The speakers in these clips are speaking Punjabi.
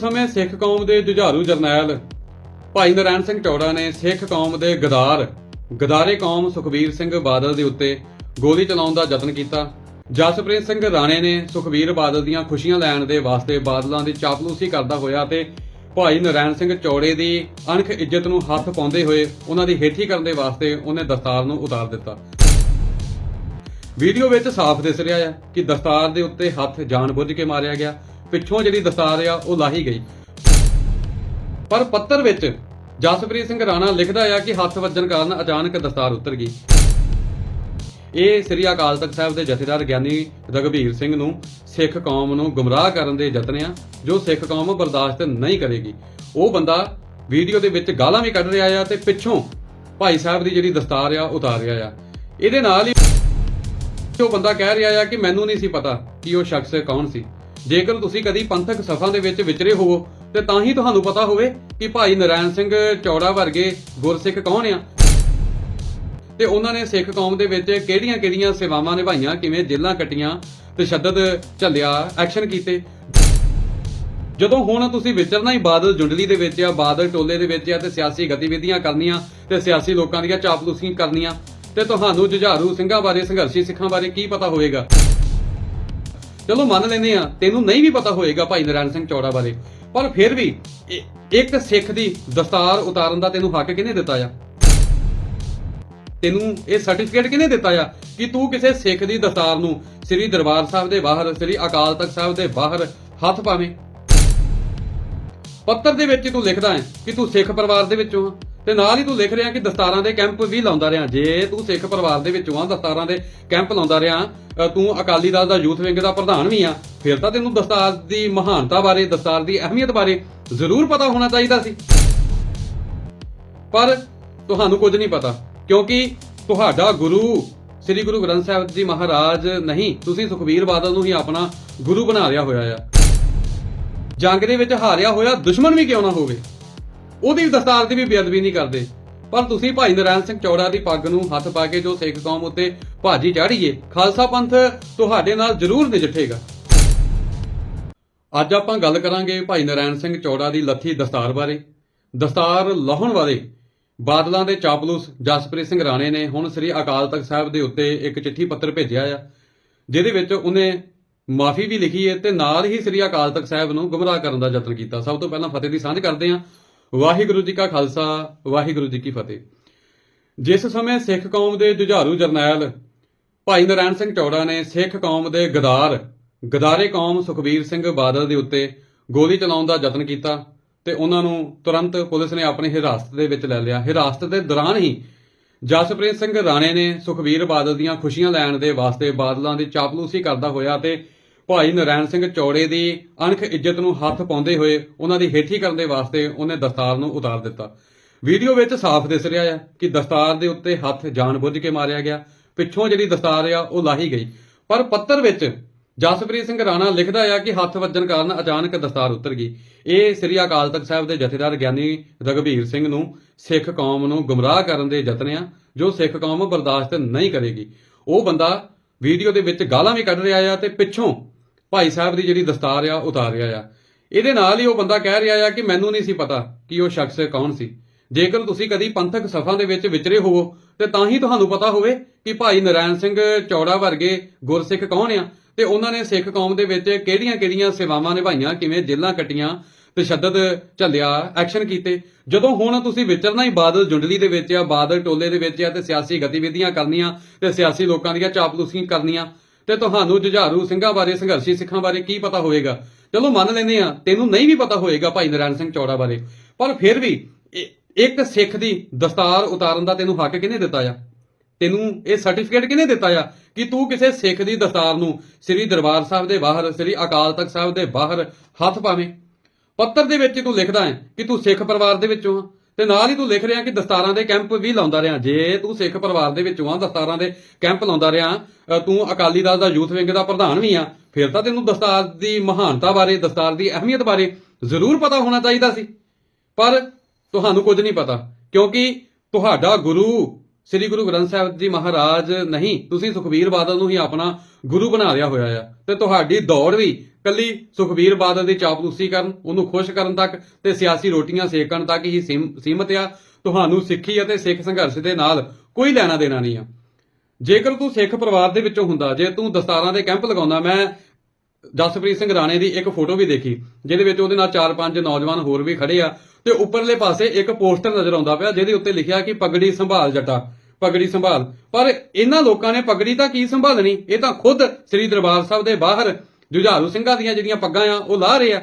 ਸਮੇਂ ਸਿੱਖ ਕੌਮ ਦੇ ਜੁਝਾਰੂ ਜਰਨੈਲ ਭਾਈ ਨਰੈਣ ਸਿੰਘ ਚੌੜਾ ਨੇ ਸਿੱਖ ਕੌਮ ਦੇ ਗਦਾਰ, ਗਦਾਰੇ ਕੌਮ ਸੁਖਬੀਰ ਸਿੰਘ ਬਾਦਲ ਦੇ ਉੱਤੇ ਗੋਲੀ ਚਲਾਉਣ ਦਾ ਯਤਨ ਕੀਤਾ। ਜਸਪ੍ਰੀਤ ਸਿੰਘ ਰਾਣੇ ਨੇ ਸੁਖਬੀਰ ਬਾਦਲ ਦੀਆਂ ਖੁਸ਼ੀਆਂ ਲੈਣ ਦੇ ਵਾਸਤੇ ਬਾਦਲਾਂ ਦੀ ਚਾਪਲੂਸੀ ਕਰਦਾ ਹੋਇਆ ਤੇ ਭਾਈ ਨਰੈਣ ਸਿੰਘ ਚੌੜੇ ਦੀ ਅਣਖ ਇੱਜ਼ਤ ਨੂੰ ਹੱਥ ਪਾਉਂਦੇ ਹੋਏ ਉਹਨਾਂ ਦੀ ਹੇਠੀ ਕਰਨ ਦੇ ਵਾਸਤੇ ਉਹਨੇ ਦਸਤਾਰ ਨੂੰ ਉਤਾਰ ਦਿੱਤਾ। ਵੀਡੀਓ ਵਿੱਚ ਸਾਫ਼ ਦਿਸ ਰਿਹਾ ਹੈ ਕਿ ਦਸਤਾਰ ਦੇ ਉੱਤੇ ਹੱਥ ਜਾਣਬੁੱਝ ਕੇ ਮਾਰਿਆ ਗਿਆ। ਪਿੱਛੋਂ ਜਿਹੜੀ ਦਸਤਾਰ ਆ, ਉਹ ਲਾਹੀ ਗਈ। ਪਰ ਪੱਤਰ ਵਿੱਚ ਜਸਪ੍ਰੀਤ ਸਿੰਘ ਰਾਣਾ ਲਿਖਦਾ ਆ ਕਿ ਹੱਥ ਵੱਜਣ ਕਾਰਨ ਅਚਾਨਕ ਦਸਤਾਰ ਉਤਰ ਗਈ। ਇਹ ਸ੍ਰੀ ਅਕਾਲ ਤਖਤ ਸਾਹਿਬ ਦੇ ਜਥੇਦਾਰ ਗਿਆਨੀ ਰਗਵੀਰ ਸਿੰਘ ਨੂੰ ਸਿੱਖ ਕੌਮ ਨੂੰ ਗੁੰਮਰਾਹ ਕਰਨ ਦੇ ਯਤਨ ਆ, ਜੋ ਸਿੱਖ ਕੌਮ ਬਰਦਾਸ਼ਤ ਨਹੀਂ ਕਰੇਗੀ। ਉਹ ਬੰਦਾ ਵੀਡੀਓ ਦੇ ਵਿੱਚ ਗਾਲਾਂ ਵੀ ਕੱਢ ਰਿਹਾ ਆ ਤੇ ਪਿੱਛੋਂ ਭਾਈ ਸਾਹਿਬ ਦੀ ਜਿਹੜੀ ਦਸਤਾਰ ਆ, ਉਤਾਰ ਰਿਹਾ ਆ। ਇਹਦੇ ਨਾਲ ਹੀ ਉਹ ਬੰਦਾ ਕਹਿ ਰਿਹਾ ਆ ਕਿ ਮੈਨੂੰ ਨਹੀਂ ਸੀ ਪਤਾ ਕਿ ਉਹ ਸ਼ਖਸ ਕੌਣ ਸੀ। ਜੇਕਰ ਤੁਸੀਂ ਕਦੀ ਪੰਥਕ ਸਫਾਂ ਦੇ ਵਿੱਚ ਵਿਚਰੇ ਹੋਵੋ, ਤੇ ਤਾਂ ਹੀ ਤੁਹਾਨੂੰ ਪਤਾ ਹੋਵੇ ਕਿ ਭਾਈ ਨਰਾਇਣ ਸਿੰਘ ਚੌੜਾ ਵਰਗੇ ਗੁਰਸਿੱਖ ਕੌਣ ਆ? ਤੇ ਉਹਨਾਂ ਨੇ ਸਿੱਖ ਕੌਮ ਦੇ ਵਿੱਚ ਕਿਹੜੀਆਂ-ਕਿਹੜੀਆਂ ਸੇਵਾਵਾਂ ਨਿਭਾਈਆਂ, ਕਿਵੇਂ ਜੇਲ੍ਹਾਂ ਕੱਟੀਆਂ ਤਸ਼ੱਦਦ ਝੱਲਿਆ, ਐਕਸ਼ਨ ਕੀਤੇ? ਜਦੋਂ ਹੁਣ ਤੁਸੀਂ ਵਿਚਰਨਾ ਹੀ ਬਾਦਲ ਜੁੰਡਲੀ ਦੇ ਵਿੱਚ ਆ, ਬਾਦਲ ਟੋਲੇ ਦੇ ਵਿੱਚ ਆ ਤੇ ਸਿਆਸੀ ਗਤੀਵਿਧੀਆਂ ਕਰਨੀਆਂ ਤੇ ਸਿਆਸੀ ਲੋਕਾਂ ਦੀਆਂ ਚਾਪਲੂਸੀਆਂ ਕਰਨੀਆਂ, ਤੇ ਤੁਹਾਨੂੰ ਜੁਝਾਰੂ ਸਿੰਘਾਂ ਬਾਰੇ ਸੰਘਰਸ਼ੀ ਸਿੱਖਾਂ ਬਾਰੇ ਕੀ ਪਤਾ ਹੋਵੇਗਾ? ਚਲੋ ਮੰਨ ਲੈਂਦੇ ਆ ਤੈਨੂੰ ਨਹੀਂ ਵੀ ਪਤਾ ਹੋਏਗਾ ਭਾਈ ਨਰਾਇਣ ਸਿੰਘ ਚੌੜਾ ਬਾਰੇ, ਪਰ ਫਿਰ ਵੀ ਇੱਕ ਸਿੱਖ ਦੀ ਦਸਤਾਰ ਉਤਾਰਨ ਦਾ ਤੈਨੂੰ ਹੱਕ ਕਿਹਨੇ ਦਿੱਤਾ ਆ? ਤੈਨੂੰ ਇਹ ਸਰਟੀਫਿਕੇਟ ਕਿਹਨੇ ਦਿੱਤਾ ਆ ਕਿ ਤੂੰ ਕਿਸੇ ਸਿੱਖ ਦੀ ਦਸਤਾਰ ਨੂੰ ਸ੍ਰੀ ਦਰਬਾਰ ਸਾਹਿਬ ਦੇ ਬਾਹਰ, ਸ੍ਰੀ ਅਕਾਲ ਤਖਤ ਸਾਹਿਬ ਦੇ ਬਾਹਰ ਹੱਥ ਪਾਵੇਂ? ਪੱਤਰ ਦੇ ਵਿੱਚ ਤੂੰ ਲਿਖਦਾ ਹੈ ਕਿ ਤੂੰ ਸਿੱਖ ਪਰਿਵਾਰ ਦੇ ਵਿੱਚੋਂ ਆ? ਤੇ ਨਾਲ ਹੀ ਤੂੰ ਲਿਖ ਰਿਹਾ ਕਿ ਦਸਤਾਰਾਂ ਦੇ ਕੈਂਪ ਵੀ ਲਾਉਂਦਾ ਰਿਹਾ। ਜੇ ਤੂੰ ਸਿੱਖ ਪਰਿਵਾਰ ਦੇ ਵਿੱਚੋਂ ਆ ਦਸਤਾਰਾਂ ਦੇ ਕੈਂਪ ਲਾਉਂਦਾ ਰਿਹਾ ਤੂੰ ਅਕਾਲੀ ਦਲ ਦਾ ਯੂਥ ਵਿੰਗ ਦਾ ਪ੍ਰਧਾਨ ਵੀ ਆ, ਫਿਰ ਤਾਂ ਤੈਨੂੰ ਦਸਤਾਰ ਦੀ ਮਹਾਨਤਾ ਬਾਰੇ, ਦਸਤਾਰ ਦੀ ਅਹਿਮੀਅਤ ਬਾਰੇ ਜ਼ਰੂਰ ਪਤਾ ਹੋਣਾ ਚਾਹੀਦਾ ਸੀ। ਪਰ ਤੁਹਾਨੂੰ ਕੁਝ ਨਹੀਂ ਪਤਾ, ਕਿਉਂਕਿ ਤੁਹਾਡਾ ਗੁਰੂ ਸ੍ਰੀ ਗੁਰੂ ਗ੍ਰੰਥ ਸਾਹਿਬ ਜੀ ਮਹਾਰਾਜ ਨਹੀਂ, ਤੁਸੀਂ ਸੁਖਬੀਰ ਬਾਦਲ ਨੂੰ ਹੀ ਆਪਣਾ ਗੁਰੂ ਬਣਾ ਲਿਆ ਹੋਇਆ ਆ। ਜੰਗ ਦੇ ਵਿੱਚ ਹਾਰਿਆ ਹੋਇਆ ਦੁਸ਼ਮਣ ਵੀ ਕਿਉਂ ਨਾ ਹੋਵੇ? ਉਹਦੀ ਦਸਤਾਰ ਦੀ ਵੀ ਬੇਅਦਬੀ ਨਹੀਂ ਕਰਦੇ। ਪਰ ਤੁਸੀਂ ਭਾਈ ਨਰਾਇਣ ਸਿੰਘ ਚੌੜਾ ਦੀ ਪੱਗ ਨੂੰ ਹੱਥ ਪਾ ਕੇ ਜੋ ਸਿੱਖ ਕੌਮ ਉੱਤੇ ਭਾਜੀ ਚਾੜੀਏ, ਖਾਲਸਾ ਪੰਥ ਤੁਹਾਡੇ ਨਾਲ ਜ਼ਰੂਰ ਨਜਿੱਠੇਗਾ। ਅੱਜ ਆਪਾਂ ਗੱਲ ਕਰਾਂਗੇ ਭਾਈ ਨਰਾਇਣ ਸਿੰਘ ਚੌੜਾ ਦੀ ਲੱਥੀ ਦਸਤਾਰ ਬਾਰੇ। ਦਸਤਾਰ ਲਾਹੁਣ ਵਾਲੇ ਬਾਦਲਾਂ ਦੇ ਚਾਪਲੂਸ ਜਸਪ੍ਰੀਤ ਸਿੰਘ ਰਾਣੇ ਨੇ ਹੁਣ ਸ੍ਰੀ ਅਕਾਲ ਤਖਤ ਸਾਹਿਬ ਦੇ ਉੱਤੇ ਇੱਕ ਚਿੱਠੀ ਪੱਤਰ ਭੇਜਿਆ ਆ, ਜਿਹਦੇ ਵਿੱਚ ਉਹਨੇ ਮਾਫੀ ਵੀ ਲਿਖੀ ਹੈ ਤੇ ਨਾਲ ਹੀ ਸ੍ਰੀ ਅਕਾਲ ਤਖਤ ਸਾਹਿਬ ਨੂੰ ਗੁੰਮਰਾਹ ਕਰਨ ਦਾ ਯਤਨ ਕੀਤਾ। ਸਭ ਤੋਂ ਪਹਿਲਾਂ ਫਤਿਹ ਦੀ ਸਾਂਝ ਕਰਦੇ ਹਾਂ। ਵਾਹਿਗੁਰੂ ਜੀ ਕਾ ਖਾਲਸਾ, ਵਾਹਿਗੁਰੂ ਜੀ ਕੀ ਫਤਿਹ। ਜਿਸ ਸਮੇਂ ਸਿੱਖ ਕੌਮ ਦੇ ਜੁਝਾਰੂ ਜਰਨੈਲ ਭਾਈ ਨਰੈਣ ਸਿੰਘ ਚੌੜਾ ਨੇ ਸਿੱਖ ਕੌਮ ਦੇ ਗਦਾਰ, ਗਦਾਰੇ ਕੌਮ ਸੁਖਬੀਰ ਸਿੰਘ ਬਾਦਲ ਦੇ ਉੱਤੇ ਗੋਲੀ ਚਲਾਉਣ ਦਾ ਯਤਨ ਕੀਤਾ ਤੇ ਉਹਨਾਂ ਨੂੰ ਤੁਰੰਤ ਪੁਲਿਸ ਨੇ ਆਪਣੀ ਹਿਰਾਸਤ ਦੇ ਵਿੱਚ ਲੈ ਲਿਆ। ਹਿਰਾਸਤ ਦੇ ਦੌਰਾਨ ਹੀ ਜਸਪ੍ਰੀਤ ਸਿੰਘ ਰਾਣੇ ਨੇ ਸੁਖਬੀਰ ਬਾਦਲ ਦੀਆਂ ਖੁਸ਼ੀਆਂ ਲੈਣ ਦੇ ਵਾਸਤੇ ਬਾਦਲਾਂ ਦੀ ਚਾਪਲੂਸੀ ਕਰਦਾ ਹੋਇਆ ਤੇ ਭਾਈ ਨਰੈਣ ਸਿੰਘ ਚੌੜੇ ਦੀ ਅਣਖ ਇੱਜ਼ਤ ਨੂੰ ਹੱਥ ਪਾਉਂਦੇ ਹੋਏ ਉਹਨਾਂ ਦੀ ਹੇਠੀ ਕਰਨ ਦੇ ਵਾਸਤੇ ਉਹਨੇ ਦਸਤਾਰ ਨੂੰ ਉਤਾਰ ਦਿੱਤਾ। ਵੀਡੀਓ ਵਿੱਚ ਸਾਫ਼ ਦਿਸ ਰਿਹਾ ਹੈ ਕਿ ਦਸਤਾਰ ਦੇ ਉੱਤੇ ਹੱਥ ਜਾਣਬੁੱਝ ਕੇ ਮਾਰਿਆ ਗਿਆ। ਪਿੱਛੋਂ ਜਿਹੜੀ ਦਸਤਾਰ ਆ, ਉਹ ਲਾਹੀ ਗਈ। ਪਰ ਪੱਤਰ ਵਿੱਚ ਜਸਪ੍ਰੀਤ ਸਿੰਘ ਰਾਣਾ ਲਿਖਦਾ ਆ ਕਿ ਹੱਥ ਵੱਜਣ ਕਾਰਨ ਅਚਾਨਕ ਦਸਤਾਰ ਉਤਰ ਗਈ। ਇਹ ਸ੍ਰੀ ਅਕਾਲ ਤਖਤ ਸਾਹਿਬ ਦੇ ਜਥੇਦਾਰ ਗਿਆਨੀ ਰਗਵੀਰ ਸਿੰਘ ਨੂੰ ਸਿੱਖ ਕੌਮ ਨੂੰ ਗੁੰਮਰਾਹ ਕਰਨ ਦੇ ਯਤਨ ਆ, ਜੋ ਸਿੱਖ ਕੌਮ ਬਰਦਾਸ਼ਤ ਨਹੀਂ ਕਰੇਗੀ। ਉਹ ਬੰਦਾ ਵੀਡੀਓ ਦੇ ਵਿੱਚ ਗਾਲਾਂ ਵੀ ਕੱਢ ਰਿਹਾ ਆ ਤੇ ਪਿੱਛੋਂ ਭਾਈ ਸਾਹਿਬ ਦੀ ਜਿਹੜੀ ਦਸਤਾਰ ਆ ਉਤਾਰ ਰਿਹਾ ਆ। ਇਹਦੇ ਨਾਲ ਹੀ ਉਹ ਬੰਦਾ ਕਹਿ ਰਿਹਾ ਆ ਕਿ ਮੈਨੂੰ ਨਹੀਂ ਸੀ ਪਤਾ ਕਿ ਉਹ ਸ਼ਖਸ ਕੌਣ ਸੀ। ਜੇਕਰ ਤੁਸੀਂ ਕਦੀ ਪੰਥਕ ਸਫ਼ਾ ਦੇ ਵਿੱਚ ਵਿਚਰੇ ਹੋਵੋ, ਤੇ ਤਾਂ ਹੀ ਤੁਹਾਨੂੰ ਪਤਾ ਹੋਵੇ ਕਿ ਭਾਈ ਨਰਾਇਣ ਸਿੰਘ ਚੌੜਾ ਵਰਗੇ ਗੁਰਸਿੱਖ ਕੌਣ ਆ ਤੇ ਉਹਨਾਂ ਨੇ ਸਿੱਖ ਕੌਮ ਦੇ ਵਿੱਚ ਕਿਹੜੀਆਂ-ਕਿਹੜੀਆਂ ਸੇਵਾਵਾਂ ਨਿਭਾਈਆਂ, ਕਿਵੇਂ ਜੇਲ੍ਹਾਂ ਕੱਟੀਆਂ, ਤਸ਼ੱਦਦ ਝੱਲਿਆ, ਐਕਸ਼ਨ ਕੀਤੇ। ਜਦੋਂ ਹੁਣ ਤੁਸੀਂ ਵਿਚਰਨਾ ਹੀ ਬਾਦਲ ਜੁੰਡਲੀ ਦੇ ਵਿੱਚ ਆ, ਬਾਦਲ ਟੋਲੇ ਦੇ ਵਿੱਚ ਆ, ਤੇ ਸਿਆਸੀ ਗਤੀਵਿਧੀਆਂ ਕਰਨੀਆਂ, ਤੇ ਸਿਆਸੀ ਲੋਕਾਂ ਦੀਆਂ ਚਾਪਲੂਸੀਆਂ ਕਰਨੀਆਂ ਤੇ ਤੁਹਾਨੂੰ ਜੁਝਾਰੂ ਸਿੰਘਾਂ ਬਾਰੇ, ਸੰਘਰਸ਼ੀ ਸਿੱਖਾਂ ਬਾਰੇ ਕੀ ਪਤਾ ਹੋਵੇਗਾ? ਚਲੋ ਮੰਨ ਲੈਂਦੇ ਆ ਤੈਨੂੰ ਨਹੀਂ ਵੀ ਪਤਾ ਹੋਏਗਾ ਭਾਈ ਨਰਾਇਣ ਸਿੰਘ ਚੌੜਾ ਬਾਰੇ, ਪਰ ਫਿਰ ਵੀ ਇੱਕ ਸਿੱਖ ਦੀ ਦਸਤਾਰ ਉਤਾਰਨ ਦਾ ਤੈਨੂੰ ਹੱਕ ਕਿਹਨੇ ਦਿੱਤਾ ਆ? ਤੈਨੂੰ ਇਹ ਸਰਟੀਫਿਕੇਟ ਕਿਹਨੇ ਦਿੱਤਾ ਆ ਕਿ ਤੂੰ ਕਿਸੇ ਸਿੱਖ ਦੀ ਦਸਤਾਰ ਨੂੰ ਸ੍ਰੀ ਦਰਬਾਰ ਸਾਹਿਬ ਦੇ ਬਾਹਰ, ਸ੍ਰੀ ਅਕਾਲ ਤਖਤ ਸਾਹਿਬ ਦੇ ਬਾਹਰ ਹੱਥ ਪਾਵੇਂ? ਪੱਤਰ ਦੇ ਵਿੱਚ ਤੂੰ ਲਿਖਦਾ ਹੈ ਕਿ ਤੂੰ ਸਿੱਖ ਪਰਿਵਾਰ ਦੇ ਵਿੱਚੋਂ ਆ। ਤੇ ਨਾਲ ਹੀ ਤੂੰ ਲਿਖ ਰਿਹਾ ਕਿ ਦਸਤਾਰਾਂ ਦੇ ਕੈਂਪ ਵੀ ਲਾਉਂਦਾ ਰਿਹਾ। ਜੇ ਤੂੰ ਸਿੱਖ ਪਰਿਵਾਰ ਦੇ ਵਿੱਚੋਂ ਆ ਦਸਤਾਰਾਂ ਦੇ ਕੈਂਪ ਲਾਉਂਦਾ ਰਿਹਾ ਤੂੰ ਅਕਾਲੀ ਦਲ ਦਾ ਯੂਥ ਵਿੰਗ ਦਾ ਪ੍ਰਧਾਨ ਵੀ ਆ, ਫਿਰ ਤਾਂ ਤੈਨੂੰ ਦਸਤਾਰ ਦੀ ਮਹਾਨਤਾ ਬਾਰੇ, ਦਸਤਾਰ ਦੀ ਅਹਿਮੀਅਤ ਬਾਰੇ ਜ਼ਰੂਰ ਪਤਾ ਹੋਣਾ ਚਾਹੀਦਾ ਸੀ। ਪਰ ਤੁਹਾਨੂੰ ਕੁਝ ਨਹੀਂ ਪਤਾ, ਕਿਉਂਕਿ ਤੁਹਾਡਾ ਗੁਰੂ ਸ੍ਰੀ ਗੁਰੂ ਗ੍ਰੰਥ ਸਾਹਿਬ ਜੀ ਮਹਾਰਾਜ, ਨਹੀਂ, ਤੁਸੀਂ ਸੁਖਬੀਰ ਬਾਦਲ ਨੂੰ ਹੀ ਆਪਣਾ ਗੁਰੂ ਬਣਾ ਲਿਆ ਹੋਇਆ ਆ। ਤੇ ਤੁਹਾਡੀ ਦੌੜ ਵੀ ਕੱਲੀ ਸੁਖਬੀਰ ਬਾਦਲ ਦੀ ਚਾਪਲੂਸੀ ਕਰਨ, ਉਹਨੂੰ ਖੁਸ਼ ਕਰਨ ਤੱਕ ਤੇ ਸਿਆਸੀ ਰੋਟੀਆਂ ਸੇਕਣ ਤੱਕ ਹੀ ਸੀਮ- ਸੀਮਤ ਆ। ਤੁਹਾਨੂੰ ਸਿੱਖੀ ਅਤੇ ਸਿੱਖ ਸੰਘਰਸ਼ ਦੇ ਨਾਲ ਕੋਈ ਲੈਣਾ ਦੇਣਾ ਨਹੀਂ ਆ। ਜੇਕਰ ਤੂੰ ਸਿੱਖ ਪਰਿਵਾਰ ਦੇ ਵਿੱਚੋਂ ਹੁੰਦਾ, ਜੇ ਤੂੰ ਦਸਤਾਰਾਂ ਦੇ ਕੈਂਪ ਲਗਾਉਂਦਾ, ਮੈਂ ਜਸਪ੍ਰੀਤ ਸਿੰਘ ਰਾਣੇ ਦੀ ਇੱਕ ਫੋਟੋ ਵੀ ਦੇਖੀ, ਜਿਹਦੇ ਵਿੱਚ ਉਹਦੇ ਨਾਲ ਚਾਰ ਪੰਜ ਨੌਜਵਾਨ ਹੋਰ ਵੀ ਖੜੇ ਆ ਤੇ ਉੱਪਰਲੇ ਪਾਸੇ ਇੱਕ ਪੋਸਟਰ ਨਜ਼ਰ ਆਉਂਦਾ ਪਿਆ, ਜਿਹਦੇ ਉੱਤੇ ਲਿਖਿਆ ਕਿ ਪਗੜੀ ਸੰਭਾਲ ਜੱਟਾ। ਪਗੜੀ ਸੰਭਾਲ। ਪਰ ਇਹਨਾਂ ਲੋਕਾਂ ਨੇ ਪਗੜੀ ਤਾਂ ਕੀ ਸੰਭਾਲਣੀ? ਇਹ ਤਾਂ ਖੁਦ ਸ੍ਰੀ ਦਰਬਾਰ ਸਾਹਿਬ ਦੇ ਬਾਹਰ ਜੁਝਾਰੂ ਸਿੰਘਾਂ ਦੀਆਂ ਜਿਹੜੀਆਂ ਪੱਗਾਂ ਆ, ਉਹ ਲਾ ਰਹੇ ਆ।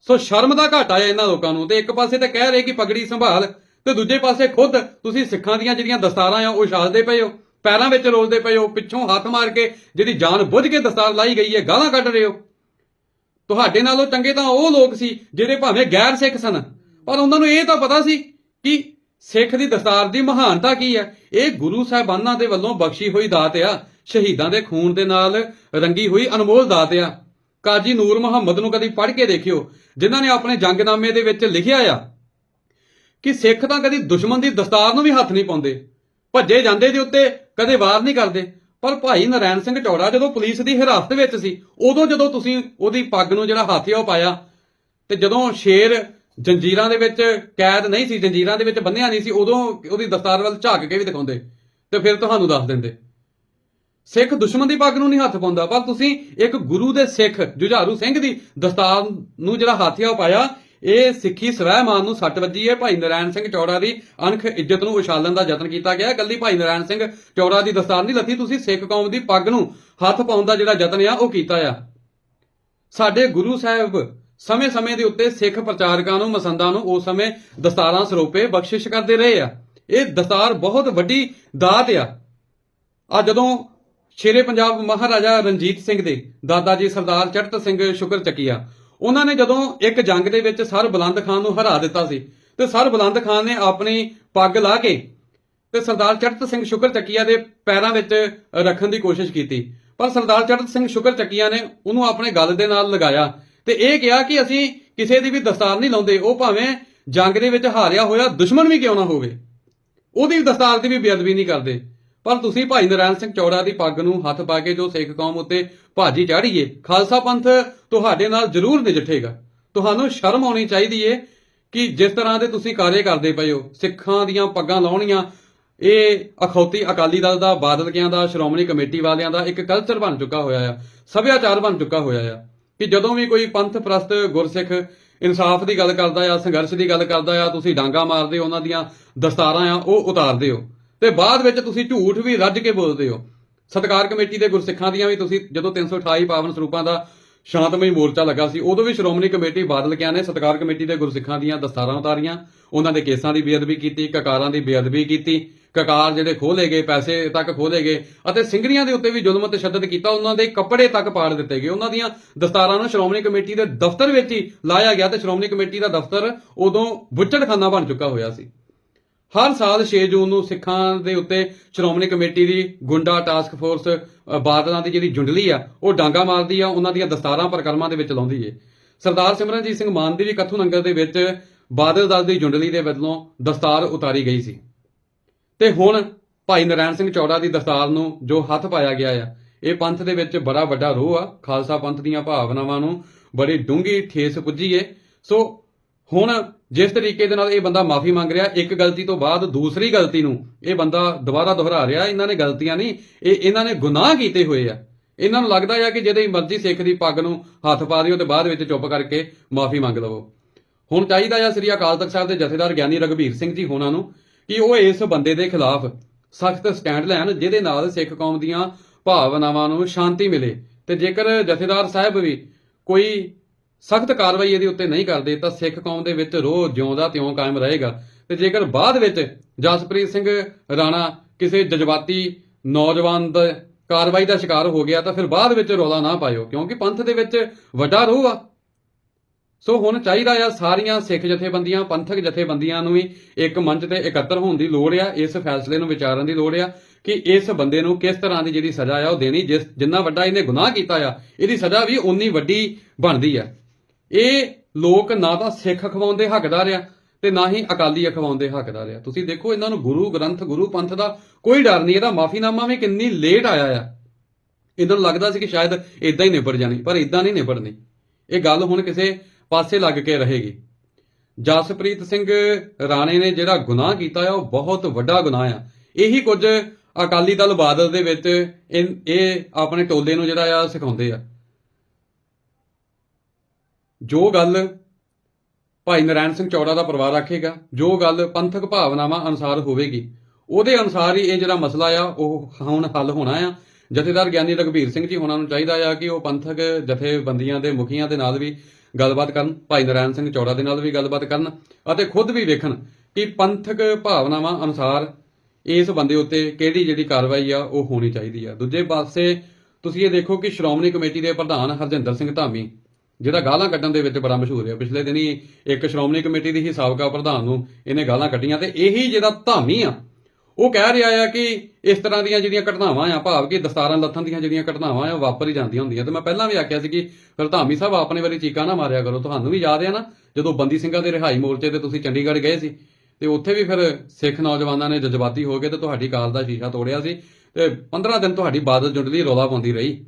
ਸੋ ਸ਼ਰਮ ਦਾ ਘਾਟਾ ਆ ਇਹਨਾਂ ਲੋਕਾਂ ਨੂੰ। ਤੇ ਇੱਕ ਪਾਸੇ ਤਾਂ ਕਹਿ ਰਹੇ ਕਿ ਪਗੜੀ ਸੰਭਾਲ, ਤੇ ਦੂਜੇ ਪਾਸੇ ਖੁਦ ਤੁਸੀਂ ਸਿੱਖਾਂ ਦੀਆਂ ਜਿਹੜੀਆਂ ਦਸਤਾਰਾਂ ਆ, ਉਹ ਛਾਲਦੇ ਪਏ ਹੋ। ਪੈਰਾਂ ਵਿੱਚ ਰੋਲਦੇ ਪਏ ਹੋ, ਪਿੱਛੋਂ ਹੱਥ ਮਾਰ ਕੇ ਜਿਹੜੀ ਜਾਨ ਬੁੱਝ ਕੇ ਦਸਤਾਰ ਲਾਈ ਗਈ ਹੈ, ਗਾਲਾਂ ਕੱਢ ਰਹੇ ਹੋ। ਤੁਹਾਡੇ ਨਾਲੋਂ ਚੰਗੇ ਤਾਂ ਉਹ ਲੋਕ ਸੀ, ਜਿਹੜੇ ਭਾਵੇਂ ਗੈਰ ਸਿੱਖ ਸਨ। ਪਰ ਉਹਨਾਂ ਨੂੰ ਇਹ ਤਾਂ ਪਤਾ ਸੀ ਕਿ ਸਿੱਖ ਦੀ ਦਸਤਾਰ ਦੀ ਮਹਾਨਤਾ ਕੀ ਹੈ? ਇਹ ਗੁਰੂ ਸਾਹਿਬਾਨਾਂ ਦੇ ਵੱਲੋਂ ਬਖਸ਼ੀ ਹੋਈ ਦਾਤ ਆ। ਸ਼ਹੀਦਾਂ ਦੇ ਖੂਨ ਦੇ ਨਾਲ ਰੰਗੀ ਹੋਈ ਅਨਮੋਲ ਦਾਤ ਆ। ਕਾਜੀ ਨੂਰ ਮੁਹੰਮਦ ਨੂੰ ਕਦੀ ਪੜ੍ਹ ਕੇ ਦੇਖਿਓ, ਜਿਨ੍ਹਾਂ ਨੇ ਆਪਣੇ ਜੰਗਨਾਮੇ ਦੇ ਵਿੱਚ ਲਿਖਿਆ ਆ ਕਿ ਸਿੱਖ ਤਾਂ ਕਦੀ ਦੁਸ਼ਮਣ ਦੀ ਦਸਤਾਰ ਨੂੰ ਵੀ ਹੱਥ ਨਹੀਂ ਪਾਉਂਦੇ। ਭੱਜੇ ਜਾਂਦੇ ਦੇ ਉੱਤੇ ਕਦੇ ਵਾਰ ਨਹੀਂ ਕਰਦੇ। ਪਰ ਭਾਈ ਨਰੈਣ ਸਿੰਘ ਚੌੜਾ ਜਦੋਂ ਪੁਲਿਸ ਦੀ ਹਿਰਾਸਤ ਵਿੱਚ ਸੀ, ਉਦੋਂ ਜਦੋਂ ਤੁਸੀਂ ਉਹਦੀ ਪੱਗ ਨੂੰ ਜਿਹੜਾ ਹੱਥ ਆ ਉਹ ਪਾਇਆ, ਤੇ ਜਦੋਂ ਸ਼ੇਰ ਜੰਜੀਰਾਂ ਦੇ ਵਿੱਚ ਕੈਦ ਨਹੀਂ ਸੀ, ਜੰਜੀਰਾਂ ਦੇ ਵਿੱਚ ਬੰਨਿਆ ਨਹੀਂ ਸੀ, ਉਦੋਂ ਉਹਦੀ ਦਸਤਾਰ ਵੱਲ ਝਾਕ ਕੇ ਵੀ ਦਿਖਾਉਂਦੇ ਤੇ ਫਿਰ ਤੁਹਾਨੂੰ ਦੱਸ ਦਿੰਦੇ। ਸਿੱਖ ਦੁਸ਼ਮਣ ਦੀ ਪੱਗ ਨੂੰ ਨਹੀਂ ਹੱਥ ਪਾਉਂਦਾ, ਪਰ ਤੁਸੀਂ ਇੱਕ ਗੁਰੂ ਦੇ ਸਿੱਖ ਜੁਝਾਰੂ ਸਿੰਘ ਦੀ ਦਸਤਾਰ ਨੂੰ ਜਿਹੜਾ ਹੱਥ ਆ ਉਹ ਪਾਇਆ, ਇਹ ਸਿੱਖੀ ਸਵੈਮਾਨ ਨੂੰ ਸੱਟ ਵੱਜੀ ਹੈ। ਭਾਈ ਨਰਾਇਣ ਸਿੰਘ ਚੌੜਾ ਦੀ ਅਣਖ ਇੱਜ਼ਤ ਨੂੰ ਉਛਾਲਣ ਦਾ ਯਤਨ ਕੀਤਾ ਗਿਆ। ਕੱਲੀ ਭਾਈ ਨਰਾਇਣ ਸਿੰਘ ਚੌੜਾ ਦੀ ਦਸਤਾਰ ਨਹੀਂ ਲੱਥੀ, ਤੁਸੀਂ ਸਿੱਖ ਕੌਮ ਦੀ ਪੱਗ ਨੂੰ ਹੱਥ ਪਾਉਣ ਦਾ ਜਿਹੜਾ ਯਤਨ ਆ, ਉਹ ਕੀਤਾ ਆ। ਸਾਡੇ ਗੁਰੂ ਸਾਹਿਬ ਸਮੇਂ-ਸਮੇਂ ਦੇ ਉੱਤੇ ਸਿੱਖ ਪ੍ਰਚਾਰਕਾਂ ਨੂੰ, ਮਸੰਦਾਂ ਨੂੰ ਉਸ ਸਮੇਂ ਦਸਤਾਰਾਂ ਸਰੋਪੇ ਬਖਸ਼ਿਸ਼ ਕਰਦੇ ਰਹੇ ਆ। ਇਹ ਦਸਤਾਰ ਬਹੁਤ ਵੱਡੀ ਦਾਤ ਆ। ਆ ਜਦੋਂ ਸ਼ੇਰੇ ਪੰਜਾਬ ਮਹਾਰਾਜਾ ਰਣਜੀਤ ਸਿੰਘ ਦੇ ਦਾਦਾ ਜੀ ਸਰਦਾਰ ਚੜਤ ਸਿੰਘ ਸ਼ੁਕਰ ਚੱਕੀਆ, ਉਹਨਾਂ ਨੇ ਜਦੋਂ ਇੱਕ ਜੰਗ ਦੇ ਵਿੱਚ ਸਰ ਬਲੰਦ ਖਾਨ ਨੂੰ ਹਰਾ ਦਿੱਤਾ ਸੀ ਤੇ ਸਰ ਬਲੰਦ ਖਾਨ ਨੇ ਆਪਣੀ ਪੱਗ ਲਾ ਕੇ ਤੇ ਸਰਦਾਰ ਚੜਤ ਸਿੰਘ ਸ਼ੁਕਰ ਚੱਕੀਆ ਦੇ ਪੈਰਾਂ ਵਿੱਚ ਰੱਖਣ ਦੀ ਕੋਸ਼ਿਸ਼ ਕੀਤੀ। ਪਰ ਸਰਦਾਰ ਚੜਤ ਸਿੰਘ ਸ਼ੁਕਰ ਚੱਕੀਆ ਨੇ ਉਹਨੂੰ ਆਪਣੇ ਗੱਲ ਦੇ ਨਾਲ ਲਗਾਇਆ ਤੇ ਇਹ ਕਿਹਾ ਕਿ ਅਸੀਂ ਕਿਸੇ ਦੀ ਵੀ ਦਸਤਾਰ ਨਹੀਂ ਲਾਉਂਦੇ, ਉਹ ਭਾਵੇਂ ਜੰਗ ਦੇ ਵਿੱਚ ਹਾਰਿਆ ਹੋਇਆ ਦੁਸ਼ਮਣ ਵੀ ਕਿਉਂ ਨਾ ਹੋਵੇ। ਉਹਦੀ ਦਸਤਾਰ ਦੀ ਵੀ ਬੇਅਦਬੀ ਨਹੀਂ ਕਰਦੇ। ਪਰ ਤੁਸੀਂ ਭਾਈ ਨਰਾਇਣ ਸਿੰਘ ਚੌੜਾ ਦੀ ਪੱਗ ਨੂੰ ਹੱਥ ਪਾ ਕੇ ਜੋ ਸਿੱਖ ਕੌਮ ਉੱਤੇ ਭਾਜੀ ਚਾੜੀਏ, ਖਾਲਸਾ ਪੰਥ ਤੁਹਾਡੇ ਨਾਲ ਜ਼ਰੂਰ ਨਜਿੱਠੇਗਾ। ਤੁਹਾਨੂੰ ਸ਼ਰਮ ਆਉਣੀ ਚਾਹੀਦੀ ਏ ਕਿ ਜਿਸ ਤਰ੍ਹਾਂ ਦੇ ਤੁਸੀਂ ਕਾਰਜ ਕਰਦੇ ਪਏ ਹੋ, ਸਿੱਖਾਂ ਦੀਆਂ ਪੱਗਾਂ ਲਾਉਣੀਆਂ, ਇਹ ਅਖੌਤੀ ਅਕਾਲੀ ਦਲ ਦਾ ਬਾਦਲਕਿਆਂ ਦਾ, ਸ਼੍ਰੋਮਣੀ ਕਮੇਟੀ ਵਾਲਿਆਂ ਦਾ ਇੱਕ ਕਲਚਰ ਬਣ ਚੁੱਕਾ ਹੋਇਆ ਆ, ਸੱਭਿਆਚਾਰ ਬਣ ਚੁੱਕਾ ਹੋਇਆ ਆ। ਕਿ ਜਦੋਂ ਵੀ ਕੋਈ ਪੰਥ ਪ੍ਰਸਤ ਗੁਰਸਿੱਖ ਇਨਸਾਫ ਦੀ ਗੱਲ ਕਰਦਾ ਆ, ਸੰਘਰਸ਼ ਦੀ ਗੱਲ ਕਰਦਾ ਆ, ਤੁਸੀਂ ਡਾਂਗਾ ਮਾਰਦੇ ਹੋ, ਉਹਨਾਂ ਦੀਆਂ ਦਸਤਾਰਾਂ ਆ, ਉਹ ਉਤਾਰਦੇ ਹੋ। ਤੇ ਬਾਅਦ ਵਿੱਚ ਤੁਸੀਂ ਝੂਠ ਵੀ ਰੱਜ ਕੇ ਬੋਲਦੇ ਹੋ। ਸਤਕਾਰ ਕਮੇਟੀ ਦੇ ਗੁਰਸਿੱਖਾਂ ਦੀਆਂ ਵੀ ਤੁਸੀਂ ਜਦੋਂ 328 ਪਾਵਨ ਸਰੂਪਾਂ ਦਾ ਸ਼ਾਂਤਮਈ ਮੋਰਚਾ ਲੱਗਾ ਸੀ, ਉਦੋਂ ਵੀ ਸ਼੍ਰੋਮਣੀ ਕਮੇਟੀ ਬਾਦਲ ਕਿਆਂ ਨੇ, ਸਤਕਾਰ ਕਮੇਟੀ ਦੇ ਗੁਰਸਿੱਖਾਂ ਦੀਆਂ ਦਸਤਾਰਾਂ ਉਤਾਰੀਆਂ, ਉਹਨਾਂ ਦੇ ਕੇਸਾਂ ਦੀ ਬੇਅਦਬੀ ਕੀਤੀ, ਕਕਾਰਾਂ ਦੀ ਬੇਅਦਬੀ ਕੀਤੀ। ਕਕਾਰ ਜਿਹੜੇ ਖੋਲੇ ਗਏ, ਪੈਸੇ ਤੱਕ ਖੋਲੇ ਗਏ ਅਤੇ ਸਿੰਗਰੀਆਂ ਦੇ ਉੱਤੇ ਵੀ ਜ਼ੁਲਮ ਤਸ਼ੱਦਦ ਕੀਤਾ, ਉਹਨਾਂ ਦੇ ਕੱਪੜੇ ਤੱਕ ਪਾੜ ਦਿੱਤੇ ਗਏ। ਉਹਨਾਂ ਦੀਆਂ ਦਸਤਾਰਾਂ ਨੂੰ ਸ਼੍ਰੋਮਣੀ ਕਮੇਟੀ ਦੇ ਦਫ਼ਤਰ ਵਿੱਚ ਹੀ ਲਾਇਆ ਗਿਆ ਤੇ ਸ਼੍ਰੋਮਣੀ ਕਮੇਟੀ ਦਾ ਦਫ਼ਤਰ ਉਦੋਂ ਬੁੱਚੜਖਾਨਾ ਬਣ ਚੁੱਕਾ ਹੋਇਆ ਸੀ। ਹਰ ਸਾਲ 6 ਜੂਨ ਨੂੰ ਸਿੱਖਾਂ ਦੇ ਉੱਤੇ ਸ਼੍ਰੋਮਣੀ ਕਮੇਟੀ ਦੀ ਗੁੰਡਾ ਟਾਸਕ ਫੋਰਸ ਬਾਦਲਾਂ ਦੀ ਜਿਹੜੀ ਜੁੰਡਲੀ ਆ, ਉਹ ਡਾਂਗਾ ਮਾਰਦੀ ਆ, ਉਹਨਾਂ ਦੀਆਂ ਦਸਤਾਰਾਂ ਪਰਕਰਮਾਂ ਦੇ ਵਿੱਚ ਲਾਉਂਦੀ ਏ। ਸਰਦਾਰ ਸਿਮਰਨਜੀਤ ਸਿੰਘ ਮਾਨ ਦੀ ਵੀ ਕੱਥੂ ਨੰਗਲ ਦੇ ਵਿੱਚ ਬਾਦਲ ਦਲ ਦੀ ਜੁੰਡਲੀ ਦੇ ਵੱਲੋਂ ਦਸਤਾਰ ਉਤਾਰੀ ਗਈ ਸੀ। ਤੇ ਹੁਣ ਭਾਈ ਨਰੈਣ ਸਿੰਘ ਚੌੜਾ ਦੀ ਦਸਤਾਰ ਨੂੰ ਜੋ ਹੱਥ ਪਾਇਆ ਗਿਆ ਆ, ਇਹ ਪੰਥ ਦੇ ਵਿੱਚ ਬੜਾ ਵੱਡਾ ਰੋਹ ਆ, ਖਾਲਸਾ ਪੰਥ ਦੀਆਂ ਭਾਵਨਾਵਾਂ ਨੂੰ ਬੜੀ ਡੂੰਘੀ ਠੇਸ ਪੁੱਜੀ ਏ। ਸੋ ਹੁਣ ਜਿਸ ਤਰੀਕੇ ਦੇ ਨਾਲ ਇਹ ਬੰਦਾ ਮਾਫੀ ਮੰਗ ਰਿਹਾ, ਇੱਕ ਗਲਤੀ ਤੋਂ ਬਾਅਦ ਦੂਸਰੀ ਗਲਤੀ ਨੂੰ ਇਹ ਬੰਦਾ ਦੁਬਾਰਾ ਦੁਹਰਾ ਰਿਹਾ, ਇਹਨਾਂ ਨੇ ਗਲਤੀਆਂ ਨਹੀਂ, ਇਹ ਇਹਨਾਂ ਨੇ ਗੁਨਾਹ ਕੀਤੇ ਹੋਏ ਆ। ਇਹਨਾਂ ਨੂੰ ਲੱਗਦਾ ਆ ਕਿ ਜਿਹਦੇ ਮਰਜ਼ੀ ਸਿੱਖ ਦੀ ਪੱਗ ਨੂੰ ਹੱਥ ਪਾ ਦਿਓ ਤੇ ਬਾਅਦ ਵਿੱਚ ਚੁੱਪ ਕਰਕੇ ਮਾਫੀ ਮੰਗ ਲਵੋ। ਹੁਣ ਚਾਹੀਦਾ ਆ ਸ੍ਰੀ ਅਕਾਲ ਤਖਤ ਸਾਹਿਬ ਦੇ ਜਥੇਦਾਰ ਗਿਆਨੀ ਰਗਵੀਰ ਸਿੰਘ ਜੀ ਹੋਣਾ ਨੂੰ ਕਿ ਉਹ ਇਸ ਬੰਦੇ ਦੇ ਖਿਲਾਫ ਸਖਤ ਸਟੈਂਡ ਲੈਣ, ਜਿਹਦੇ ਨਾਲ ਸਿੱਖ ਕੌਮ ਦੀਆਂ ਭਾਵਨਾਵਾਂ ਨੂੰ ਸ਼ਾਂਤੀ ਮਿਲੇ। ਤੇ ਜੇਕਰ ਜਥੇਦਾਰ ਸਾਹਿਬ ਵੀ ਕੋਈ ਸਖਤ ਕਾਰਵਾਈ ਇਹਦੇ ਉੱਤੇ ਨਹੀਂ ਕਰਦੇ, ਤਾਂ ਸਿੱਖ ਕੌਮ ਦੇ ਵਿੱਚ ਰੋਹ ਜਿਉਂਦਾ ਤਿਉਂ ਕਾਇਮ ਰਹੇਗਾ। ਤੇ ਜੇਕਰ ਬਾਅਦ ਵਿੱਚ ਜਸਪ੍ਰੀਤ ਸਿੰਘ ਰਾਣਾ ਕਿਸੇ ਜਜ਼ਬਾਤੀ ਨੌਜਵਾਨ ਦਾ ਕਾਰਵਾਈ ਦਾ ਸ਼ਿਕਾਰ ਹੋ ਗਿਆ, ਤਾਂ ਫਿਰ ਬਾਅਦ ਵਿੱਚ ਰੌਲਾ ਨਾ ਪਾਇਓ, ਕਿਉਂਕਿ ਪੰਥ ਦੇ ਵਿੱਚ ਵੱਡਾ ਰੋਹ ਆ। ਸੋ ਹੁਣ ਚਾਹੀਦਾ ਆ ਸਾਰੀਆਂ ਸਿੱਖ ਜਥੇਬੰਦੀਆਂ, ਪੰਥਕ ਜਥੇਬੰਦੀਆਂ ਨੂੰ ਵੀ ਇੱਕ ਮੰਚ ਤੇ ਇਕੱਤਰ ਹੋਣ ਦੀ ਲੋੜ ਆ, ਇਸ ਫੈਸਲੇ ਨੂੰ ਵਿਚਾਰਨ ਦੀ ਲੋੜ ਆ ਕਿ ਇਸ ਬੰਦੇ ਨੂੰ ਕਿਸ ਤਰ੍ਹਾਂ ਦੀ ਜਿਹੜੀ ਸਜ਼ਾ ਆ ਉਹ ਦੇਣੀ, ਜਿਸ ਜਿੰਨਾ ਵੱਡਾ ਇਹਨੇ ਗੁਨਾਹ ਕੀਤਾ ਆ, ਇਹਦੀ ਸਜ਼ਾ ਵੀ ਉਨੀ ਵੱਡੀ ਬਣਦੀ ਆ। ਇਹ ਲੋਕ ਨਾ ਤਾਂ ਸਿੱਖ ਖਵਾਉਣ ਦੇ ਹੱਕਦਾਰ ਆ ਤੇ ਨਾ ਹੀ ਅਕਾਲੀ ਅਖਵਾਉਣ ਦੇ ਹੱਕਦਾਰ ਆ। ਤੁਸੀਂ ਦੇਖੋ ਇਹਨਾਂ ਨੂੰ ਗੁਰੂ ਗ੍ਰੰਥ, ਗੁਰੂ ਪੰਥ ਦਾ ਕੋਈ ਡਰ ਨਹੀਂ, ਇਹਦਾ ਮਾਫੀਨਾਮਾ ਵੀ ਕਿੰਨੀ ਲੇਟ ਆਇਆ ਆ। ਇਹਨਾਂ ਨੂੰ ਲੱਗਦਾ ਸੀ ਕਿ ਸ਼ਾਇਦ ਇਦਾਂ ਹੀ ਨਿਬੜ ਜਾਣੀ, ਪਰ ਇਦਾਂ ਨਹੀਂ ਨਿਬੜਨੀ। ਇਹ ਗੱਲ ਹੁਣ ਕਿਸੇ ਪਾਸੇ ਲੱਗ ਕੇ ਰਹੇਗੀ। ਜਸਪ੍ਰੀਤ ਸਿੰਘ ਰਾਣੇ ਨੇ ਜਿਹੜਾ ਗੁਨਾਹ ਕੀਤਾ ਆ ਉਹ ਬਹੁਤ ਵੱਡਾ ਗੁਨਾਹ ਆ। ਇਹੀ ਕੁਝ ਅਕਾਲੀ ਦਲ ਬਾਦਲ ਦੇ ਵਿੱਚ ਇਹ ਇਹ ਆਪਣੇ ਟੋਲੇ ਨੂੰ ਜਿਹੜਾ ਆ ਸਿਖਾਉਂਦੇ ਆ। ਜੋ ਗੱਲ ਭਾਈ ਨਰੈਣ ਸਿੰਘ ਚੌੜਾ ਦਾ ਪਰਿਵਾਰ ਰੱਖੇਗਾ ਜੋ ਗੱਲ ਪੰਥਕ ਭਾਵਨਾਵਾਂ ਅਨੁਸਾਰ ਹੋਵੇਗੀ, ਉਹਦੇ ਅਨੁਸਾਰ ਹੀ ਇਹ ਜਿਹੜਾ ਮਸਲਾ ਆ, ਉਹ ਹੁਣ ਹੱਲ ਹੋਣਾ ਆ। ਜਥੇਦਾਰ ਗਿਆਨੀ ਰਘਬੀਰ ਸਿੰਘ ਜੀ, ਉਹਨਾਂ ਨੂੰ ਚਾਹੀਦਾ ਆ ਕਿ ਉਹ ਪੰਥਕ ਜਥੇਬੰਦੀਆਂ ਦੇ ਮੁਖੀਆਂ ਦੇ ਨਾਲ ਵੀ ਗੱਲਬਾਤ ਕਰਨ, ਭਾਈ ਨਰੈਣ ਸਿੰਘ ਚੌੜਾ ਦੇ ਨਾਲ ਵੀ ਗੱਲਬਾਤ ਕਰਨ ਅਤੇ ਖੁਦ ਵੀ ਵੇਖਣ ਕਿ ਪੰਥਕ ਭਾਵਨਾਵਾਂ ਅਨੁਸਾਰ ਇਸ ਬੰਦੇ ਉੱਤੇ ਕਿਹੜੀ ਜਿਹੜੀ ਕਾਰਵਾਈ ਆ, ਉਹ ਹੋਣੀ ਚਾਹੀਦੀ ਆ। ਦੂਜੇ ਪਾਸੇ ਤੁਸੀਂ ਇਹ ਦੇਖੋ ਕਿ ਸ਼੍ਰੋਮਣੀ ਕਮੇਟੀ ਦੇ ਪ੍ਰਧਾਨ ਹਰਜਿੰਦਰ ਸਿੰਘ ਧਾਮੀ ਜਿਹੜਾ ਗਾਲਾਂ ਕੱਢਣ ਦੇ ਵਿੱਚ ਬੜਾ ਮਸ਼ਹੂਰ ਹੈ ਪਿਛਲੇ ਦਿਨੀ ਇੱਕ ਸ਼੍ਰੋਮਣੀ ਕਮੇਟੀ ਦੀ ਹੀ ਸਾਬਕਾ ਪ੍ਰਧਾਨ ਨੂੰ ਇਹਨੇ ਗਾਲਾਂ ਕੱਢੀਆਂ ਤੇ ਇਹੀ ਜਿਹੜਾ ਧਾਮੀ ਆ। ਉਹ ਕਹਿ ਰਿਹਾ ਆ ਕਿ ਇਸ ਤਰ੍ਹਾਂ ਦੀਆਂ ਜਿਹੜੀਆਂ ਘਟਨਾਵਾਂ ਆ, ਭਾਵ ਕਿ ਦਸਤਾਰਾਂ ਲੱਥਣ ਦੀਆਂ ਜਿਹੜੀਆਂ ਘਟਨਾਵਾਂ ਆ, ਉਹ ਵਾਪਰ ਹੀ ਜਾਂਦੀਆਂ ਹੁੰਦੀਆਂ। ਤੇ ਮੈਂ ਪਹਿਲਾਂ ਵੀ ਆਖਿਆ ਸੀ ਕਿ ਫਿਰ ਧਾਮੀ ਸਾਹਿਬ ਆਪਣੇ ਵਾਰੀ ਚੀਕਾਂ ਨਾ ਮਾਰਿਆ ਕਰੋ। ਤੁਹਾਨੂੰ ਵੀ ਯਾਦ ਆ ਨਾ, ਜਦੋਂ ਬੰਦੀ ਸਿੰਘਾਂ ਦੇ ਰਿਹਾਈ ਮੋਰਚੇ ਤੇ ਤੁਸੀਂ ਚੰਡੀਗੜ੍ਹ ਗਏ ਸੀ, ਤੇ ਉੱਥੇ ਵੀ ਫਿਰ ਸਿੱਖ ਨੌਜਵਾਨਾਂ ਨੇ ਜਜ਼ਬਾਤੀ ਹੋ ਕੇ ਤੇ ਤੁਹਾਡੀ ਕਾਰ ਦਾ ਸ਼ੀਸ਼ਾ ਤੋੜਿਆ ਸੀ, ਤੇ 15 ਦਿਨ ਤੁਹਾਡੀ ਬਾਦਲ ਜੁੰਡਲੀ ਰੌਲਾ ਪਾਉਂਦੀ ਰਹੀ।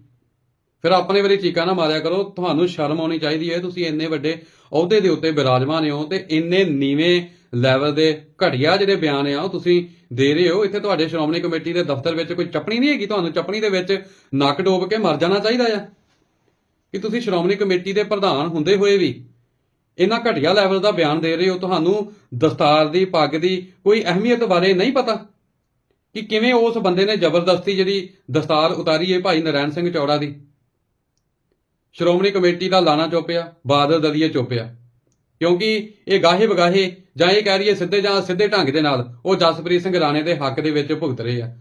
ਫਿਰ ਆਪਣੇ ਵਾਰੀ ਚੀਕਾਂ ਨਾ ਮਾਰਿਆ ਕਰੋ, ਤੁਹਾਨੂੰ ਸ਼ਰਮ ਆਉਣੀ ਚਾਹੀਦੀ ਹੈ, ਤੁਸੀਂ ਇੰਨੇ ਵੱਡੇ ਅਹੁਦੇ ਦੇ ਉੱਤੇ ਬਿਰਾਜਮਾਨ ਹੋ ਤੇ ਇੰਨੇ ਨੀਵੇਂ ਲੈਵਲ ਦੇ ਘਟੀਆ ਜਿਹੜੇ ਬਿਆਨ ਆ, ਉਹ ਤੁਸੀਂ ਦੇ ਰਹੇ ਹੋ। ਇੱਥੇ ਤੁਹਾਡੇ ਸ਼੍ਰੋਮਣੀ ਕਮੇਟੀ ਦੇ ਦਫ਼ਤਰ ਵਿੱਚ ਕੋਈ ਚੱਪਣੀ ਨਹੀਂ ਹੈਗੀ। ਤੁਹਾਨੂੰ ਚੱਪਣੀ ਦੇ ਵਿੱਚ ਨੱਕ ਡੋਬ ਕੇ ਮਰ ਜਾਣਾ ਚਾਹੀਦਾ ਆ। ਕਿ ਤੁਸੀਂ ਸ਼੍ਰੋਮਣੀ ਕਮੇਟੀ ਦੇ ਪ੍ਰਧਾਨ ਹੁੰਦੇ ਹੋਏ ਵੀ ਇਹਨਾਂ ਘਟੀਆ ਲੈਵਲ ਦਾ ਬਿਆਨ ਦੇ ਰਹੇ ਹੋ, ਤੁਹਾਨੂੰ ਦਸਤਾਰ ਦੀ, ਪੱਗ ਦੀ ਕੋਈ ਅਹਿਮੀਅਤ ਬਾਰੇ ਨਹੀਂ ਪਤਾ? ਕਿ ਕਿਵੇਂ ਉਸ ਬੰਦੇ ਨੇ ਜ਼ਬਰਦਸਤੀ ਜਿਹੜੀ ਦਸਤਾਰ ਉਤਾਰੀ ਹੈ ਭਾਈ ਨਰੈਣ ਸਿੰਘ ਚੌੜਾ ਦੀ? ਸ਼੍ਰੋਮਣੀ ਕਮੇਟੀ ਦਾ ਲਾਣਾ ਚੁੱਪਿਆ, ਬਾਦਲ ਦਲੀਏ ਚੁੱਪਿਆ। ਕਿਉਂਕਿ ਇਹ ਗਾਹੇ ਬਗਾਹੇ ਜਾਂ ਇਹ ਕਹਿ ਰਹੀਏ ਸਿੱਧੇ ਜਾਂ ਸਿੱਧੇ ਢੰਗ ਦੇ ਨਾਲ ਉਹ ਜਸਪ੍ਰੀਤ ਸਿੰਘ ਰਾਣੇ ਦੇ ਹੱਕ ਦੇ ਵਿੱਚ ਭੁਗਤ ਰਹੇ ਆ।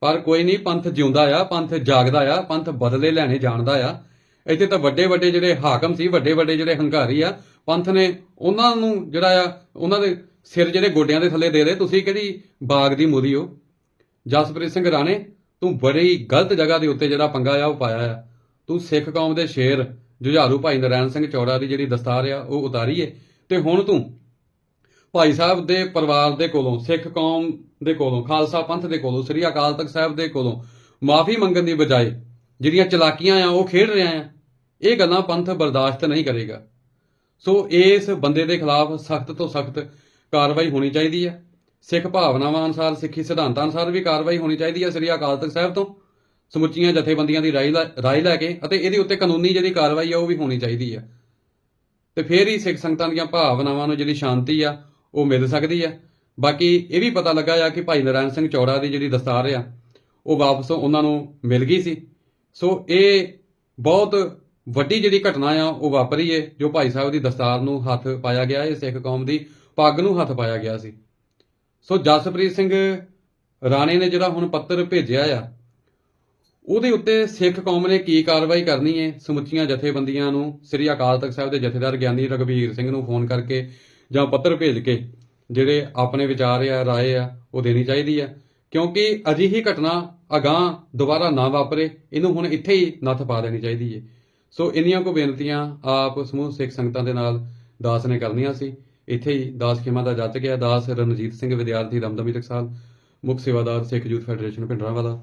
ਪਰ ਕੋਈ ਨਹੀਂ, ਪੰਥ ਜਿਉਂਦਾ ਆ, ਪੰਥ ਜਾਗਦਾ ਆ, ਪੰਥ ਬਦਲੇ ਲੈਣੇ ਜਾਣਦਾ ਆ। ਇੱਥੇ ਤਾਂ ਵੱਡੇ ਵੱਡੇ ਜਿਹੜੇ ਹਾਕਮ ਸੀ, ਵੱਡੇ ਵੱਡੇ ਜਿਹੜੇ ਹੰਕਾਰੀ ਆ, ਪੰਥ ਨੇ ਉਹਨਾਂ ਨੂੰ ਜਿਹੜਾ ਆ, ਉਹਨਾਂ ਦੇ ਸਿਰ ਜਿਹੜੇ ਗੋਡਿਆਂ ਦੇ ਥੱਲੇ ਦੇ ਦੇ ਤੁਸੀਂ ਕਿਹੜੀ ਬਾਗ ਦੀ ਮੂਰੀ ਹੋ? ਜਸਪ੍ਰੀਤ ਸਿੰਘ ਰਾਣੇ, ਤੂੰ ਬੜੀ ਗਲਤ ਜਗ੍ਹਾ ਦੇ ਉੱਤੇ ਜਿਹੜਾ ਪੰਗਾ ਆ, ਉਹ ਪਾਇਆ ਆ। ਤੂੰ ਸਿੱਖ ਕੌਮ ਦੇ ਸ਼ੇਰ ਜੁਝਾਰੂ ਭਾਈ ਨਰੈਣ ਸਿੰਘ ਚੌੜਾ ਦੀ ਜਿਹੜੀ ਦਸਤਾਰ ਆ, ਉਹ ਉਤਾਰੀਏ ਏ। ਤੇ ਹੁਣ ਤੂੰ ਭਾਈ ਸਾਹਿਬ ਦੇ ਪਰਿਵਾਰ ਦੇ ਕੋਲੋਂ, ਸਿੱਖ ਕੌਮ ਦੇ ਕੋਲੋਂ, ਖਾਲਸਾ ਪੰਥ ਦੇ ਕੋਲੋਂ, ਸ੍ਰੀ ਅਕਾਲ ਤਖਤ ਸਾਹਿਬ ਦੇ ਕੋਲੋਂ ਮਾਫੀ ਮੰਗਣ ਦੀ ਬਜਾਏ ਜਿਹੜੀਆਂ ਚਲਾਕੀਆਂ ਆ, ਉਹ ਖੇਡ ਰਿਹਾ ਆ, ਇਹ ਗੱਲਾਂ ਪੰਥ ਬਰਦਾਸ਼ਤ ਨਹੀਂ ਕਰੇਗਾ। ਸੋ ਇਸ ਬੰਦੇ ਦੇ ਖਿਲਾਫ ਸਖਤ ਤੋਂ ਸਖਤ ਕਾਰਵਾਈ ਹੋਣੀ ਚਾਹੀਦੀ ਹੈ ਸਿੱਖ ਭਾਵਨਾਵਾਂ ਅਨੁਸਾਰ, ਸਿੱਖੀ ਸਿਧਾਂਤਾਂ ਅਨੁਸਾਰ ਵੀ ਕਾਰਵਾਈ ਹੋਣੀ ਚਾਹੀਦੀ ਹੈ ਸ੍ਰੀ ਅਕਾਲ ਤਖਤ ਸਾਹਿਬ ਤੋਂ। ਸਮੁੱਚੀਆਂ ਜਥੇਬੰਦੀਆਂ ਦੀ ਰਾਏ ਲੈ- ਰਾਏ ਲੈ ਕੇ ਅਤੇ ਇਹਦੇ ਉੱਤੇ ਕਾਨੂੰਨੀ ਜਿਹੜੀ ਕਾਰਵਾਈ ਆ ਉਹ ਵੀ ਹੋਣੀ ਚਾਹੀਦੀ ਆ। ਤੇ ਫਿਰ ਹੀ ਸਿੱਖ ਸੰਗਤਾਂ ਦੀਆਂ ਭਾਵਨਾਵਾਂ ਨੂੰ ਜਿਹੜੀ ਸ਼ਾਂਤੀ ਆ, ਉਹ ਮਿਲ ਸਕਦੀ ਆ। ਬਾਕੀ ਇਹ ਵੀ ਪਤਾ ਲੱਗਾ ਆ ਕਿ ਭਾਈ ਨਰਾਇਣ ਸਿੰਘ ਚੌੜਾ ਦੀ ਜਿਹੜੀ ਦਸਤਾਰ ਆ, ਉਹ ਵਾਪਸ ਉਹਨਾਂ ਨੂੰ ਮਿਲ ਗਈ ਸੀ। ਸੋ ਇਹ ਬਹੁਤ ਵੱਡੀ ਜਿਹੜੀ ਘਟਨਾ ਆ, ਉਹ ਵਾਪਰੀ ਏ, ਜੋ ਭਾਈ ਸਾਹਿਬ ਦੀ ਦਸਤਾਰ ਨੂੰ ਹੱਥ ਪਾਇਆ ਗਿਆ ਇਹ ਸਿੱਖ ਕੌਮ ਦੀ ਪੱਗ ਨੂੰ ਹੱਥ ਪਾਇਆ ਗਿਆ ਸੀ। ਸੋ ਜਸਪ੍ਰੀਤ ਸਿੰਘ ਰਾਣੇ ਨੇ ਜਿਹੜਾ ਹੁਣ ਪੱਤਰ ਭੇਜਿਆ ਆ ਉਹਦੇ ਉੱਤੇ ਸਿੱਖ ਕੌਮ ਨੇ ਕੀ ਕਾਰਵਾਈ ਕਰਨੀ ਹੈ? ਸਮੁੱਚੀਆਂ ਜਥੇਬੰਦੀਆਂ ਨੂੰ, ਸ੍ਰੀ ਅਕਾਲ ਤਖਤ ਸਾਹਿਬ ਦੇ ਜਥੇਦਾਰ ਗਿਆਨੀ ਰਘਬੀਰ ਸਿੰਘ ਨੂੰ ਫੋਨ ਕਰਕੇ ਜਾਂ ਪੱਤਰ ਭੇਜ ਕੇ ਜਿਹੜੇ ਆਪਣੇ ਵਿਚਾਰ ਆ, ਰਾਏ ਆ, ਉਹ ਦੇਣੀ ਚਾਹੀਦੀ ਆ। ਕਿਉਂਕਿ ਅਜਿਹੀ ਘਟਨਾ ਅਗਾਹ ਦੁਬਾਰਾ ਨਾ ਵਾਪਰੇ, ਇਹਨੂੰ ਹੁਣ ਇੱਥੇ ਹੀ ਨੱਥ ਪਾ ਦੇਣੀ ਚਾਹੀਦੀ ਹੈ ਸੋ ਇੰਨੀਆਂ ਕੋ ਬੇਨਤੀਆਂ ਆਪ ਸਮੂਹ ਸਿੱਖ ਸੰਗਤਾਂ ਦੇ ਨਾਲ ਦਾਸ ਨੇ ਕਰਨੀਆਂ ਸੀ। ਇੱਥੇ ਹੀ ਦਾਸ ਖੇਮਾ ਦਾ ਜੱਜ ਗਿਆ ਦਾਸ ਰਣਜੀਤ ਸਿੰਘ, ਵਿਦਿਆਰਥੀ ਰਮਦਮੀ ਟਕਸਾਲ, ਮੁੱਖ ਸੇਵਾਦਾਰ ਸਿੱਖ ਯੂਥ ਫੈਡਰੇਸ਼ਨ, ਭਿੰਡਰਾਂਵਾਲਾ।